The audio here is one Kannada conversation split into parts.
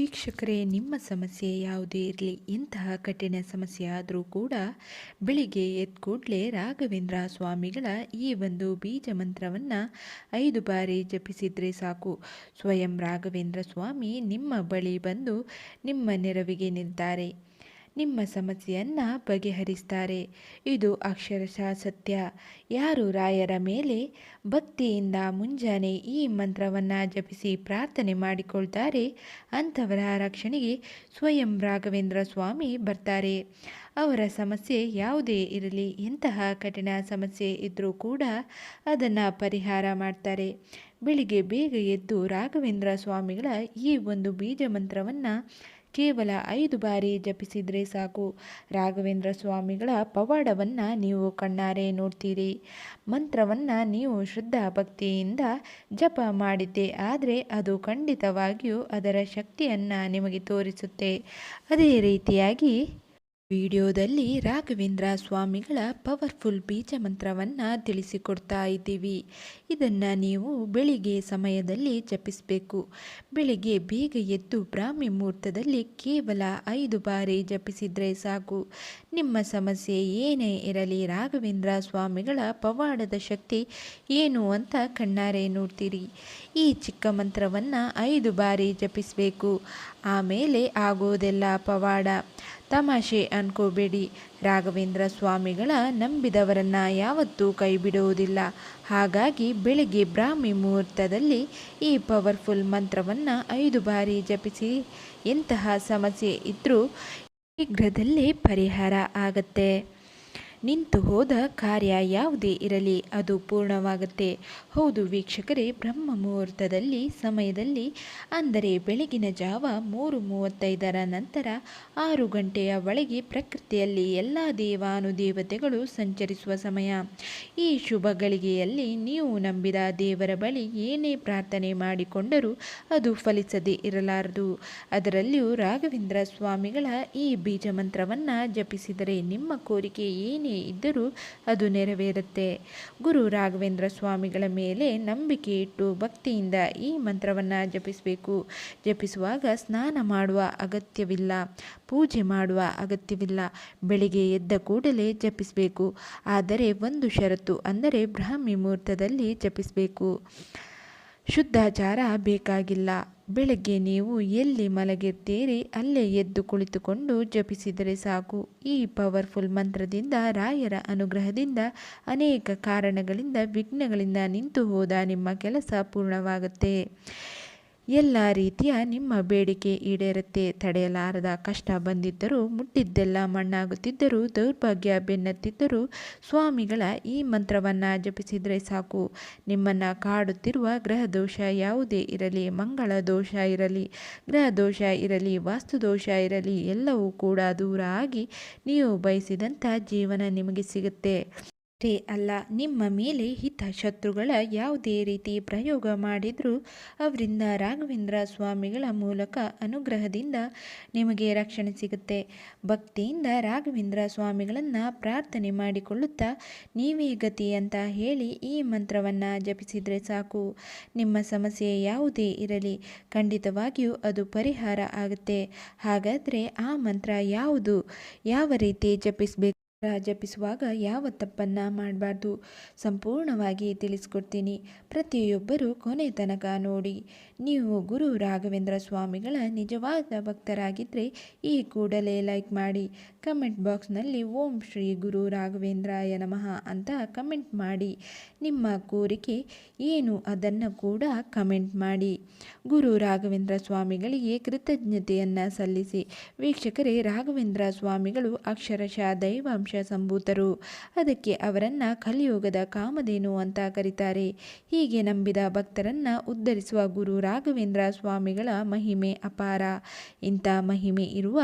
ವೀಕ್ಷಕರೇ, ನಿಮ್ಮ ಸಮಸ್ಯೆ ಯಾವುದೇ ಇರಲಿ, ಇಂತಹ ಕಠಿಣ ಸಮಸ್ಯೆ ಆದರೂ ಕೂಡ ಬೆಳಿಗ್ಗೆ ಎದ್ದ ಕೂಡಲೇ ರಾಘವೇಂದ್ರ ಸ್ವಾಮಿಗಳ ಈ ಒಂದು ಬೀಜ ಮಂತ್ರವನ್ನು ಐದು ಬಾರಿ ಜಪಿಸಿದರೆ ಸಾಕು. ಸ್ವಯಂ ರಾಘವೇಂದ್ರ ಸ್ವಾಮಿ ನಿಮ್ಮ ಬಳಿ ಬಂದು ನಿಮ್ಮ ನೆರವಿಗೆ ನಿಲ್ತಾರೆ. ನಿಮ್ಮ ಸಮಸ್ಯೆಯನ್ನು ಬಗೆಹರಿಸ್ತಾರೆ. ಇದು ಅಕ್ಷರಶಃ ಸತ್ಯ. ಯಾರು ರಾಯರ ಮೇಲೆ ಭಕ್ತಿಯಿಂದ ಮುಂಜಾನೆ ಈ ಮಂತ್ರವನ್ನು ಜಪಿಸಿ ಪ್ರಾರ್ಥನೆ ಮಾಡಿಕೊಳ್ತಾರೆ, ಅಂಥವರ ರಕ್ಷಣೆಗೆ ಸ್ವಯಂ ರಾಘವೇಂದ್ರ ಸ್ವಾಮಿ ಬರ್ತಾರೆ. ಅವರ ಸಮಸ್ಯೆ ಯಾವುದೇ ಇರಲಿ, ಎಂತಹ ಕಠಿಣ ಸಮಸ್ಯೆ ಇದ್ದರೂ ಕೂಡ ಅದನ್ನು ಪರಿಹಾರ ಮಾಡ್ತಾರೆ. ಬೆಳಿಗ್ಗೆ ಬೇಗ ಎದ್ದು ರಾಘವೇಂದ್ರ ಸ್ವಾಮಿಗಳ ಈ ಒಂದು ಬೀಜ ಮಂತ್ರವನ್ನು ಕೇವಲ ಐದು ಬಾರಿ ಜಪಿಸಿದರೆ ಸಾಕು. ರಾಘವೇಂದ್ರ ಸ್ವಾಮಿಗಳ ಪವಾಡವನ್ನು ನೀವು ಕಣ್ಣಾರೆ ನೋಡ್ತೀರಿ. ಮಂತ್ರವನ್ನು ನೀವು ಶುದ್ಧ ಭಕ್ತಿಯಿಂದ ಜಪ ಮಾಡಿದ್ದೆ. ಆದರೆ ಅದು ಖಂಡಿತವಾಗಿಯೂ ಅದರ ಶಕ್ತಿಯನ್ನು ನಿಮಗೆ ತೋರಿಸುತ್ತೆ. ಅದೇ ರೀತಿಯಾಗಿ ವಿಡಿಯೋದಲ್ಲಿ ರಾಘವೇಂದ್ರ ಸ್ವಾಮಿಗಳ ಪವರ್ಫುಲ್ ಬೀಜ ಮಂತ್ರವನ್ನು ತಿಳಿಸಿಕೊಡ್ತಾ ಇದ್ದೀವಿ. ಇದನ್ನು ನೀವು ಬೆಳಿಗ್ಗೆ ಸಮಯದಲ್ಲಿ ಜಪಿಸಬೇಕು. ಬೆಳಿಗ್ಗೆ ಬೇಗ ಎದ್ದು ಬ್ರಾಹ್ಮಿ ಮುಹೂರ್ತದಲ್ಲಿ ಕೇವಲ ಐದು ಬಾರಿ ಜಪಿಸಿದರೆ ಸಾಕು. ನಿಮ್ಮ ಸಮಸ್ಯೆ ಏನೇ ಇರಲಿ ರಾಘವೇಂದ್ರ ಸ್ವಾಮಿಗಳ ಪವಾಡದ ಶಕ್ತಿ ಏನು ಅಂತ ಕಣ್ಣಾರೆ ನೋಡ್ತೀರಿ. ಈ ಚಿಕ್ಕ ಮಂತ್ರವನ್ನು ಐದು ಬಾರಿ ಜಪಿಸಬೇಕು. ಆಮೇಲೆ ಆಗೋದೆಲ್ಲ ಪವಾಡ. ತಮಾಷೆ ಅನ್ಕೋಬೇಡಿ. ರಾಘವೇಂದ್ರ ಸ್ವಾಮಿಗಳ ನಂಬಿದವರನ್ನು ಯಾವತ್ತೂ ಕೈ ಬಿಡುವುದಿಲ್ಲ ಹಾಗಾಗಿ ಬೆಳಿಗ್ಗೆ ಬ್ರಾಹ್ಮಿ ಮುಹೂರ್ತದಲ್ಲಿ ಈ ಪವರ್ಫುಲ್ ಮಂತ್ರವನ್ನು ಐದು ಬಾರಿ ಜಪಿಸಿ. ಎಂತಹ ಸಮಸ್ಯೆ ಇದ್ದರೂ ಶೀಘ್ರದಲ್ಲೇ ಪರಿಹಾರ ಆಗತ್ತೆ. ನಿಂತು ಹೋದ ಕಾರ್ಯ ಯಾವುದೇ ಇರಲಿ, ಅದು ಪೂರ್ಣವಾಗುತ್ತೆ. ಹೌದು ವೀಕ್ಷಕರೇ, ಬ್ರಹ್ಮ ಮುಹೂರ್ತದಲ್ಲಿ ಸಮಯದಲ್ಲಿ, ಅಂದರೆ ಬೆಳಗಿನ ಜಾವ ಮೂರು ಮೂವತ್ತೈದರ ನಂತರ ಆರು ಗಂಟೆಯ ಒಳಗೆ ಪ್ರಕೃತಿಯಲ್ಲಿ ಎಲ್ಲ ದೇವಾನುದೇವತೆಗಳು ಸಂಚರಿಸುವ ಸಮಯ. ಈ ಶುಭ ಗಳಿಗೆಯಲ್ಲಿ ನೀವು ನಂಬಿದ ದೇವರ ಬಳಿ ಏನೇ ಪ್ರಾರ್ಥನೆ ಮಾಡಿಕೊಂಡರೂ ಅದು ಫಲಿಸದೇ ಇರಲಾರದು. ಅದರಲ್ಲಿಯೂ ರಾಘವೇಂದ್ರ ಸ್ವಾಮಿಗಳ ಈ ಬೀಜ ಮಂತ್ರವನ್ನು ಜಪಿಸಿದರೆ ನಿಮ್ಮ ಕೋರಿಕೆ ಏನೇ ಇದ್ದರೂ ಅದು ನೆರವೇರುತ್ತೆ. ಗುರು ರಾಘವೇಂದ್ರ ಸ್ವಾಮಿಗಳ ಮೇಲೆ ನಂಬಿಕೆ ಇಟ್ಟು ಭಕ್ತಿಯಿಂದ ಈ ಮಂತ್ರವನ್ನು ಜಪಿಸಬೇಕು. ಜಪಿಸುವಾಗ ಸ್ನಾನ ಮಾಡುವ ಅಗತ್ಯವಿಲ್ಲ. ಪೂಜೆ ಮಾಡುವ ಅಗತ್ಯವಿಲ್ಲ. ಬೆಳಿಗ್ಗೆ ಎದ್ದ ಕೂಡಲೇ ಜಪಿಸಬೇಕು. ಆದರೆ ಒಂದು ಷರತ್ತು ಅಂದರೆ ಬ್ರಾಹ್ಮಿ ಮುಹೂರ್ತದಲ್ಲಿ ಜಪಿಸಬೇಕು. ಶುದ್ಧಾಚಾರ ಬೇಕಾಗಿಲ್ಲ. ಬೆಳಗ್ಗೆ ನೀವು ಎಲ್ಲಿ ಮಲಗಿರ್ತೀರಿ ಅಲ್ಲೇ ಎದ್ದು ಕುಳಿತುಕೊಂಡು ಜಪಿಸಿದರೆ ಸಾಕು. ಈ ಪವರ್ಫುಲ್ ಮಂತ್ರದಿಂದ ರಾಯರ ಅನುಗ್ರಹದಿಂದ ಅನೇಕ ಕಾರಣಗಳಿಂದ ವಿಘ್ನಗಳಿಂದ ನಿಂತು ಹೋದ ನಿಮ್ಮ ಕೆಲಸ ಪೂರ್ಣವಾಗುತ್ತೆ. ಎಲ್ಲ ರೀತಿಯ ನಿಮ್ಮ ಬೇಡಿಕೆ ಈಡೇರುತ್ತೆ. ತಡೆಯಲಾರದ ಕಷ್ಟ ಬಂದಿದ್ದರೂ, ಮುಟ್ಟಿದ್ದೆಲ್ಲ ಮಣ್ಣಾಗುತ್ತಿದ್ದರೂ, ದೌರ್ಭಾಗ್ಯ ಬೆನ್ನತ್ತಿದ್ದರೂ ಸ್ವಾಮಿಗಳ ಈ ಮಂತ್ರವನ್ನು ಜಪಿಸಿದರೆ ಸಾಕು. ನಿಮ್ಮನ್ನು ಕಾಡುತ್ತಿರುವ ಗ್ರಹ ದೋಷ ಯಾವುದೇ ಇರಲಿ, ಮಂಗಳ ದೋಷ ಇರಲಿ, ಗ್ರಹ ದೋಷ ಇರಲಿ, ವಾಸ್ತು ದೋಷ ಇರಲಿ, ಎಲ್ಲವೂ ಕೂಡ ದೂರ ಆಗಿ ನೀವು ಬಯಸಿದಂಥ ಜೀವನ ನಿಮಗೆ ಸಿಗುತ್ತೆ. ಅಷ್ಟೇ ಅಲ್ಲ, ನಿಮ್ಮ ಮೇಲೆ ಹಿತ ಶತ್ರುಗಳ ಯಾವುದೇ ರೀತಿ ಪ್ರಯೋಗ ಮಾಡಿದರೂ ಅವರಿಂದ ರಾಘವೇಂದ್ರ ಸ್ವಾಮಿಗಳ ಮೂಲಕ ಅನುಗ್ರಹದಿಂದ ನಿಮಗೆ ರಕ್ಷಣೆ ಸಿಗುತ್ತೆ. ಭಕ್ತಿಯಿಂದ ರಾಘವೇಂದ್ರ ಸ್ವಾಮಿಗಳನ್ನು ಪ್ರಾರ್ಥನೆ ಮಾಡಿಕೊಳ್ಳುತ್ತಾ ನೀವೇ ಗತಿ ಅಂತ ಹೇಳಿ ಈ ಮಂತ್ರವನ್ನು ಜಪಿಸಿದರೆ ಸಾಕು. ನಿಮ್ಮ ಸಮಸ್ಯೆ ಯಾವುದೇ ಇರಲಿ, ಖಂಡಿತವಾಗಿಯೂ ಅದು ಪರಿಹಾರ ಆಗುತ್ತೆ. ಹಾಗಾದರೆ ಆ ಮಂತ್ರ ಯಾವುದು? ಯಾವ ರೀತಿ ಜಪಿಸಬೇಕು? ಜಪಿಸುವಾಗ ಯಾವ ತಪ್ಪನ್ನು ಮಾಡಬಾರ್ದು ಸಂಪೂರ್ಣವಾಗಿ ತಿಳಿಸ್ಕೊಡ್ತೀನಿ. ಪ್ರತಿಯೊಬ್ಬರೂ ಕೊನೆ ತನಕ ನೋಡಿ. ನೀವು ಗುರು ರಾಘವೇಂದ್ರ ಸ್ವಾಮಿಗಳ ನಿಜವಾದ ಭಕ್ತರಾಗಿದ್ದರೆ ಈ ಕೂಡಲೇ ಲೈಕ್ ಮಾಡಿ. ಕಮೆಂಟ್ ಬಾಕ್ಸ್ನಲ್ಲಿ ಓಂ ಶ್ರೀ ಗುರು ರಾಘವೇಂದ್ರಾಯ ನಮಃ ಅಂತ ಕಮೆಂಟ್ ಮಾಡಿ. ನಿಮ್ಮ ಕೋರಿಕೆ ಏನು ಅದನ್ನು ಕೂಡ ಕಮೆಂಟ್ ಮಾಡಿ. ಗುರು ರಾಘವೇಂದ್ರ ಸ್ವಾಮಿಗಳಿಗೆ ಕೃತಜ್ಞತೆಯನ್ನು ಸಲ್ಲಿಸಿ. ವೀಕ್ಷಕರೇ, ರಾಘವೇಂದ್ರ ಸ್ವಾಮಿಗಳು ಅಕ್ಷರಶಃ ದೈವಾಂಶ ಸಂಭೂತರು. ಅದಕ್ಕೆ ಅವರನ್ನು ಕಲಿಯುಗದ ಕಾಮಧೇನು ಅಂತ ಕರೀತಾರೆ. ಹೀಗೆ ನಂಬಿದ ಭಕ್ತರನ್ನು ಉದ್ಧರಿಸುವ ಗುರು ರಾಘವೇಂದ್ರ ಸ್ವಾಮಿಗಳ ಮಹಿಮೆ ಅಪಾರ. ಇಂಥ ಮಹಿಮೆ ಇರುವ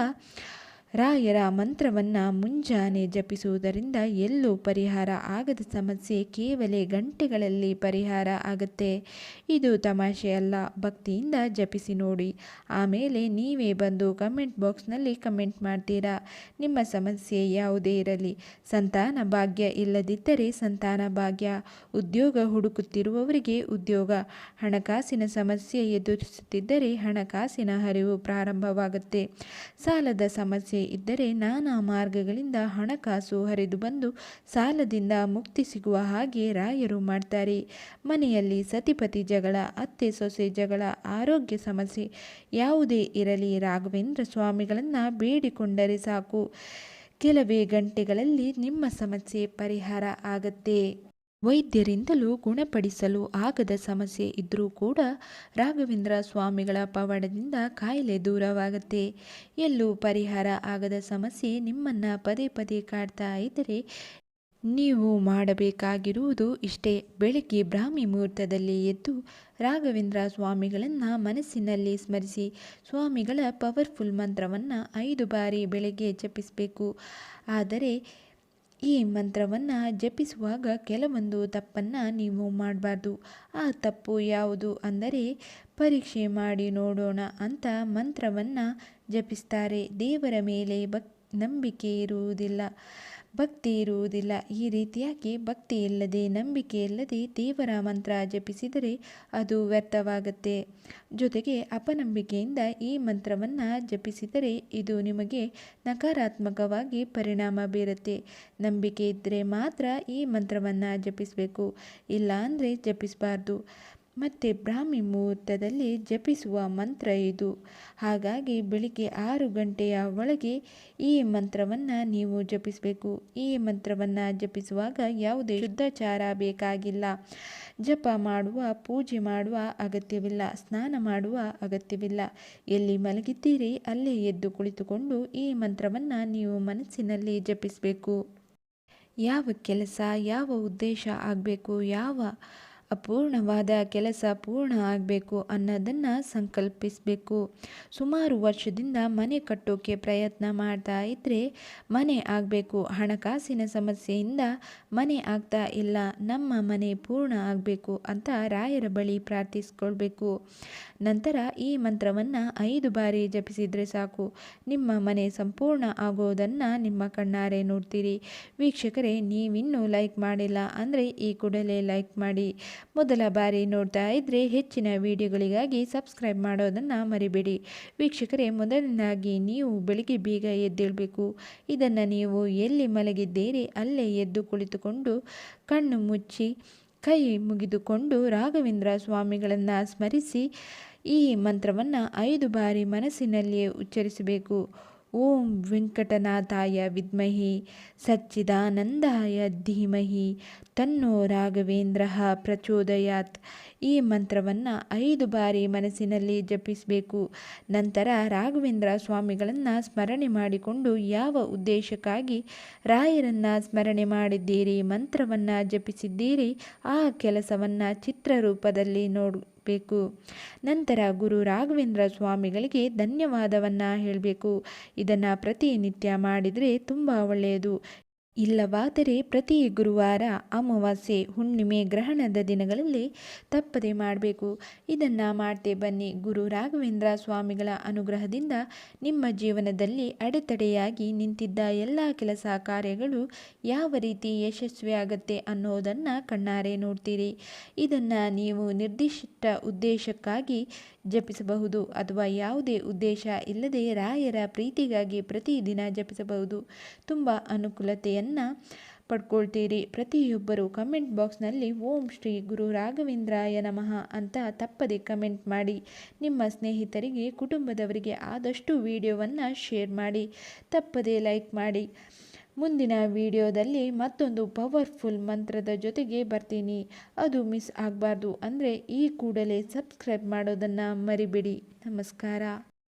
ರಾಯರ ಮಂತ್ರವನ್ನು ಮುಂಜಾನೆ ಜಪಿಸುವುದರಿಂದ ಎಲ್ಲೂ ಪರಿಹಾರ ಆಗದ ಸಮಸ್ಯೆ ಕೇವಲ ಗಂಟೆಗಳಲ್ಲಿ ಪರಿಹಾರ ಆಗುತ್ತೆ. ಇದು ತಮಾಷೆ ಅಲ್ಲ, ಭಕ್ತಿಯಿಂದ ಜಪಿಸಿ ನೋಡಿ. ಆಮೇಲೆ ನೀವೇ ಬಂದು ಕಮೆಂಟ್ ಬಾಕ್ಸ್ನಲ್ಲಿ ಕಮೆಂಟ್ ಮಾಡ್ತೀರಾ? ನಿಮ್ಮ ಸಮಸ್ಯೆ ಯಾವುದೇ ಇರಲಿ. ಸಂತಾನ ಭಾಗ್ಯ ಇಲ್ಲದಿದ್ದರೆ ಸಂತಾನ ಭಾಗ್ಯ. ಉದ್ಯೋಗ ಹುಡುಕುತ್ತಿರುವವರಿಗೆ ಉದ್ಯೋಗ. ಹಣಕಾಸಿನ ಸಮಸ್ಯೆ ಎದುರಿಸುತ್ತಿದ್ದರೆ ಹಣಕಾಸಿನ ಹರಿವು ಪ್ರಾರಂಭವಾಗುತ್ತೆ. ಸಾಲದ ಸಮಸ್ಯೆ ಇದ್ದರೆ ನಾನಾ ಮಾರ್ಗಗಳಿಂದ ಹಣಕಾಸು ಹರಿದು ಬಂದು ಸಾಲದಿಂದ ಮುಕ್ತಿ ಸಿಗುವ ಹಾಗೆ ರಾಯರು ಮಾಡ್ತಾರೆ. ಮನೆಯಲ್ಲಿ ಸತಿಪತಿ ಜಗಳ, ಅತ್ತೆ ಸೊಸೆ ಜಗಳ, ಆರೋಗ್ಯ ಸಮಸ್ಯೆ ಯಾವುದೇ ಇರಲಿ ರಾಘವೇಂದ್ರ ಸ್ವಾಮಿಗಳನ್ನು ಬೇಡಿಕೊಂಡರೆ ಸಾಕು. ಕೆಲವೇ ಗಂಟೆಗಳಲ್ಲಿ ನಿಮ್ಮ ಸಮಸ್ಯೆ ಪರಿಹಾರ ಆಗತ್ತೆ. ವೈದ್ಯರಿಂದಲೂ ಗುಣಪಡಿಸಲು ಆಗದ ಸಮಸ್ಯೆ ಇದ್ದರೂ ಕೂಡ ರಾಘವೇಂದ್ರ ಸ್ವಾಮಿಗಳ ಪವಾಡದಿಂದ ಕಾಯಿಲೆ ದೂರವಾಗುತ್ತೆ. ಎಲ್ಲೂ ಪರಿಹಾರ ಆಗದ ಸಮಸ್ಯೆ ನಿಮ್ಮನ್ನು ಪದೇ ಪದೇ ಕಾಡ್ತಾ ಇದ್ದರೆ ನೀವು ಮಾಡಬೇಕಾಗಿರುವುದು ಇಷ್ಟೇ. ಬೆಳಗ್ಗೆ ಬ್ರಾಹ್ಮಿ ಮುಹೂರ್ತದಲ್ಲಿ ಎದ್ದು ರಾಘವೇಂದ್ರ ಸ್ವಾಮಿಗಳನ್ನು ಮನಸ್ಸಿನಲ್ಲಿ ಸ್ಮರಿಸಿ ಸ್ವಾಮಿಗಳ ಪವರ್ಫುಲ್ ಮಂತ್ರವನ್ನು ಐದು ಬಾರಿ ಬೆಳಗ್ಗೆ ಜಪಿಸಬೇಕು. ಆದರೆ ಈ ಮಂತ್ರವನ್ನು ಜಪಿಸುವಾಗ ಕೆಲವೊಂದು ತಪ್ಪನ್ನು ನೀವು ಮಾಡಬಾರ್ದು. ಆ ತಪ್ಪು ಯಾವುದು ಅಂದರೆ, ಪರೀಕ್ಷೆ ಮಾಡಿ ನೋಡೋಣ ಅಂತ ಮಂತ್ರವನ್ನು ಜಪಿಸ್ತಾರೆ ದೇವರ ಮೇಲೆ ಭಕ್ ನಂಬಿಕೆ ಇರುವುದಿಲ್ಲ, ಭಕ್ತಿ ಇರುವುದಿಲ್ಲ. ಈ ರೀತಿಯಾಗಿ ಭಕ್ತಿ ಇಲ್ಲದೆ, ನಂಬಿಕೆ ಇಲ್ಲದೆ ದೇವರ ಮಂತ್ರ ಜಪಿಸಿದರೆ ಅದು ವ್ಯರ್ಥವಾಗುತ್ತೆ. ಜೊತೆಗೆ ಅಪನಂಬಿಕೆಯಿಂದ ಈ ಮಂತ್ರವನ್ನು ಜಪಿಸಿದರೆ ಇದು ನಿಮಗೆ ನಕಾರಾತ್ಮಕವಾಗಿ ಪರಿಣಾಮ ಬೀರುತ್ತೆ. ನಂಬಿಕೆ ಇದ್ದರೆ ಮಾತ್ರ ಈ ಮಂತ್ರವನ್ನು ಜಪಿಸಬೇಕು. ಇಲ್ಲ ಅಂದರೆ ಜಪಿಸಬಾರ್ದು. ಮತ್ತು ಬ್ರಾಹ್ಮಿ ಮುಹೂರ್ತದಲ್ಲಿ ಜಪಿಸುವ ಮಂತ್ರ ಇದು. ಹಾಗಾಗಿ ಬೆಳಿಗ್ಗೆ ಆರು ಗಂಟೆಯ ಒಳಗೆ ಈ ಮಂತ್ರವನ್ನು ನೀವು ಜಪಿಸಬೇಕು. ಈ ಮಂತ್ರವನ್ನು ಜಪಿಸುವಾಗ ಯಾವುದೇ ಶುದ್ಧಾಚಾರ ಬೇಕಾಗಿಲ್ಲ. ಜಪ ಮಾಡುವ, ಪೂಜೆ ಮಾಡುವ ಅಗತ್ಯವಿಲ್ಲ. ಸ್ನಾನ ಮಾಡುವ ಅಗತ್ಯವಿಲ್ಲ. ಎಲ್ಲಿ ಮಲಗಿದ್ದೀರಿ ಅಲ್ಲೇ ಎದ್ದು ಕುಳಿತುಕೊಂಡು ಈ ಮಂತ್ರವನ್ನು ನೀವು ಮನಸ್ಸಿನಲ್ಲಿ ಜಪಿಸಬೇಕು. ಯಾವ ಕೆಲಸ, ಯಾವ ಉದ್ದೇಶ ಆಗಬೇಕು, ಯಾವ ಅಪೂರ್ಣವಾದ ಕೆಲಸ ಪೂರ್ಣ ಆಗಬೇಕು ಅನ್ನೋದನ್ನು ಸಂಕಲ್ಪಿಸಬೇಕು. ಸುಮಾರು ವರ್ಷದಿಂದ ಮನೆ ಕಟ್ಟೋಕ್ಕೆ ಪ್ರಯತ್ನ ಮಾಡ್ತಾ ಇದ್ದರೆ ಮನೆ ಆಗಬೇಕು. ಹಣಕಾಸಿನ ಸಮಸ್ಯೆಯಿಂದ ಮನೆ ಆಗ್ತಾ ಇಲ್ಲ. ನಮ್ಮ ಮನೆ ಪೂರ್ಣ ಆಗಬೇಕು ಅಂತ ರಾಯರ ಬಳಿ ಪ್ರಾರ್ಥಿಸ್ಕೊಳ್ಬೇಕು. ನಂತರ ಈ ಮಂತ್ರವನ್ನು ಐದು ಬಾರಿ ಜಪಿಸಿದರೆ ಸಾಕು. ನಿಮ್ಮ ಮನೆ ಸಂಪೂರ್ಣ ಆಗೋದನ್ನು ನಿಮ್ಮ ಕಣ್ಣಾರೆ ನೋಡ್ತೀರಿ. ವೀಕ್ಷಕರೇ, ನೀವಿನ್ನೂ ಲೈಕ್ ಮಾಡಿಲ್ಲ ಅಂದರೆ ಈ ಕೂಡಲೇ ಲೈಕ್ ಮಾಡಿ. ಮೊದಲ ಬಾರಿ ನೋಡ್ತಾ ಇದ್ದರೆ ಹೆಚ್ಚಿನ ವಿಡಿಯೋಗಳಿಗಾಗಿ ಸಬ್ಸ್ಕ್ರೈಬ್ ಮಾಡೋದನ್ನು ಮರಿಬೇಡಿ. ವೀಕ್ಷಕರೇ, ಮೊದಲನಾಗಿ ನೀವು ಬೆಳಿಗ್ಗೆ ಬೇಗ ಎದ್ದೇಳಬೇಕು. ಇದನ್ನು ನೀವು ಎಲ್ಲಿ ಮಲಗಿದ್ದೀರಿ ಅಲ್ಲೇ ಎದ್ದು ಕುಳಿತುಕೊಂಡು ಕಣ್ಣು ಮುಚ್ಚಿ, ಕೈ ಮುಗಿದುಕೊಂಡು ರಾಘವೇಂದ್ರ ಸ್ವಾಮಿಗಳನ್ನು ಸ್ಮರಿಸಿ ಈ ಮಂತ್ರವನ್ನು ಐದು ಬಾರಿ ಮನಸ್ಸಿನಲ್ಲಿಯೇ ಉಚ್ಚರಿಸಬೇಕು. ಓಂ ವೆಂಕಟನಾಥಾಯ ವಿದ್ಮಹಿ ಸಚ್ಚಿದಾನಂದಾಯ ಧೀಮಹಿ ತನ್ನೋ ರಾಘವೇಂದ್ರ ಪ್ರಚೋದಯಾತ್. ಈ ಮಂತ್ರವನ್ನು ಐದು ಬಾರಿ ಮನಸ್ಸಿನಲ್ಲಿ ಜಪಿಸಬೇಕು. ನಂತರ ರಾಘವೇಂದ್ರ ಸ್ವಾಮಿಗಳನ್ನು ಸ್ಮರಣೆ ಮಾಡಿಕೊಂಡು ಯಾವ ಉದ್ದೇಶಕ್ಕಾಗಿ ರಾಯರನ್ನು ಸ್ಮರಣೆ ಮಾಡಿದ್ದೀರಿ, ಮಂತ್ರವನ್ನು ಜಪಿಸಿದ್ದೀರಿ, ಆ ಕೆಲಸವನ್ನು ಚಿತ್ರರೂಪದಲ್ಲಿ ನೋಡು ಬೇಕು ನಂತರ ಗುರು ರಾಘವೇಂದ್ರ ಸ್ವಾಮಿಗಳಿಗೆ ಧನ್ಯವಾದವನ್ನು ಹೇಳಬೇಕು. ಇದನ್ನು ಪ್ರತಿನಿತ್ಯ ಮಾಡಿದರೆ ತುಂಬ ಒಳ್ಳೆಯದು. ಇಲ್ಲವಾದರೆ ಪ್ರತಿ ಗುರುವಾರ ಅಮಾವಾಸ್ಯೆ ಹುಣ್ಣಿಮೆ ಗ್ರಹಣದ ದಿನಗಳಲ್ಲಿ ತಪ್ಪದೆ ಮಾಡಬೇಕು. ಇದನ್ನು ಮಾಡ್ತೇ ಬನ್ನಿ. ಗುರು ರಾಘವೇಂದ್ರ ಸ್ವಾಮಿಗಳ ಅನುಗ್ರಹದಿಂದ ನಿಮ್ಮ ಜೀವನದಲ್ಲಿ ಅಡೆತಡೆಯಾಗಿ ನಿಂತಿದ್ದ ಎಲ್ಲ ಕೆಲಸ ಕಾರ್ಯಗಳು ಯಾವ ರೀತಿ ಯಶಸ್ವಿಯಾಗತ್ತೆ ಅನ್ನೋದನ್ನು ಕಣ್ಣಾರೆ ನೋಡ್ತೀರಿ. ಇದನ್ನು ನೀವು ನಿರ್ದಿಷ್ಟ ಉದ್ದೇಶಕ್ಕಾಗಿ ಜಪಿಸಬಹುದು ಅಥವಾ ಯಾವುದೇ ಉದ್ದೇಶ ಇಲ್ಲದೆ ರಾಯರ ಪ್ರೀತಿಗಾಗಿ ಪ್ರತಿದಿನ ಜಪಿಸಬಹುದು. ತುಂಬ ಅನುಕೂಲತೆಯನ್ನು ಪಡ್ಕೊಳ್ತೀರಿ. ಪ್ರತಿಯೊಬ್ಬರು ಕಮೆಂಟ್ ಬಾಕ್ಸ್ನಲ್ಲಿ ಓಂ ಶ್ರೀ ಗುರು ರಾಘವೇಂದ್ರಾಯ ನಮಃ ಅಂತ ತಪ್ಪದೆ ಕಮೆಂಟ್ ಮಾಡಿ. ನಿಮ್ಮ ಸ್ನೇಹಿತರಿಗೆ, ಕುಟುಂಬದವರಿಗೆ ಆದಷ್ಟು ವಿಡಿಯೋವನ್ನು ಶೇರ್ ಮಾಡಿ. ತಪ್ಪದೆ ಲೈಕ್ ಮಾಡಿ. ಮುಂದಿನ ವಿಡಿಯೋದಲ್ಲಿ ಮತ್ತೊಂದು ಪವರ್ಫುಲ್ ಮಂತ್ರದ ಜೊತೆಗೆ ಬರ್ತೀನಿ. ಅದು ಮಿಸ್ ಆಗಬಾರ್ದು ಅಂದರೆ ಈ ಕೂಡಲೇ ಸಬ್ಸ್ಕ್ರೈಬ್ ಮಾಡೋದನ್ನು ಮರಿಬೇಡಿ. ನಮಸ್ಕಾರ.